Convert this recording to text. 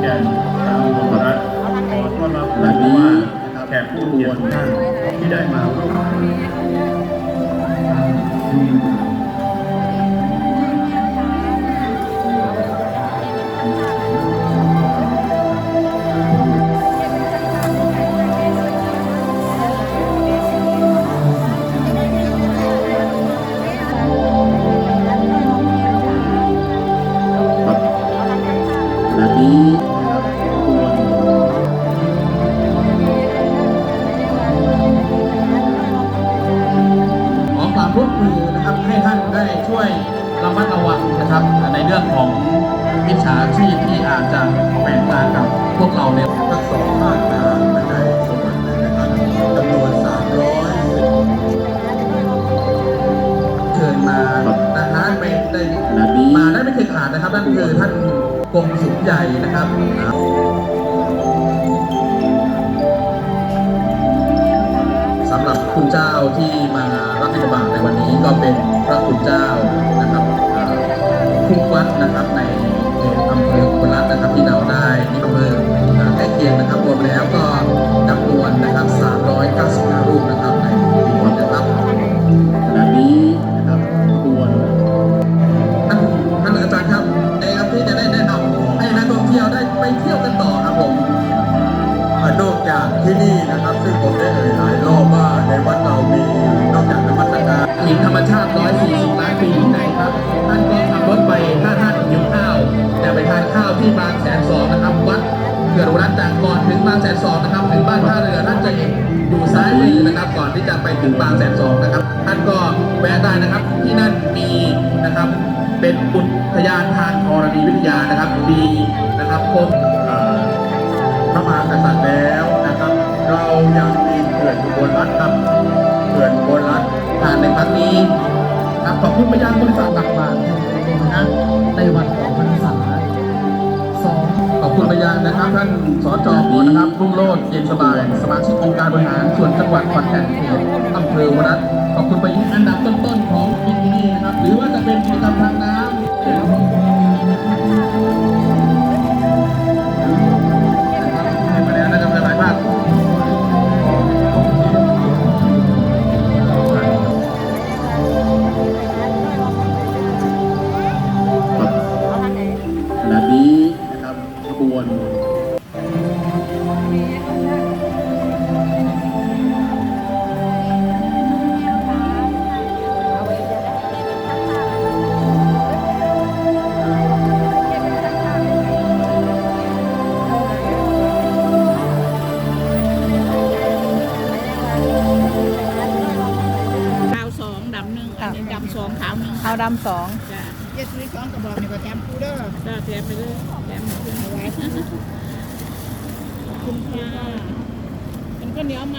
แกนชาวอุบลรัฐขอต้อนรับและนี้แขกผู้เกียรติทุกท่านที่ได้มาร่วมแบบ มัดระวังนะครับ ในเรื่องของมิจฉาชีพที่อาจจะแฝงมากับพวกเราเนี่ยทั้งสองท่านมาไม่ได้สวรรค์เลยนะครับจำนวน300เชิญมานะฮะไปได้มาได้ไม่เคยขาดนะครับนั่นคือท่านกรมสุขใหญ่นะครับ ยงนะครับ รวมแล้วก็จำนวนนะครับ 395 รูปนะครับในปีนี้นะครับขณะนี้นะครับควนท่านท่านอาจารย์ครับในครับที่จะได้แนะนำให้นักท่องเที่ยวได้ไปเที่ยวกันต่อครับผมนอกจากที่นี่นะครับ ซึ่งผมได้เอ่ยหลายรอบว่าในวัด บางแสนสองนะครับถึงบ้านท่าเรือท่านจะเห็นอยู่ซ้ายมือนะครับก่อนที่จะไปถึงบางแสนสองนะครับ ท่านก็แวะได้นะครับที่นั่นมีนะครับเป็นอุทยานทางธรณีวิทยานะครับดีนะครับพบเอ่อพระมหากษัตริย์แล้วนะครับ เรายังมีเขื่อนอุบลรัฐครับเขื่อนอุบลรัฐงานในครั้งนี้ครับขอบคุณไปยังบริษัทตักบาตรนะในวันออกพรรษาสองขอบคุณไปยังนะครับท่านสจ นะครับรุ่งโรจน์เย็นสบาย สมาชิกองค์การบริหารส่วนจังหวัดขอนแก่นเขตอำเภอวรัตน์ขอบคุณไปยังอันดับต้นๆของที่นี่นะครับ หรือว่าจะเป็นกิจกรรมทางน้ำให้มาแล้วนะครับหลายภาคแบบนี้นะครับขบวน ขาวสองดำหนึ่งอันนี้ดำสองขาวหนึ่งเอาดำสองจ้ะเจ็ดซื้อสองกระบอกนี่ก็แถมกูเด้อจ้ะแถมไปเลยแถมมาขึ้นเอาไว้ขอบ คุณค่ะมันก็เหนียวมา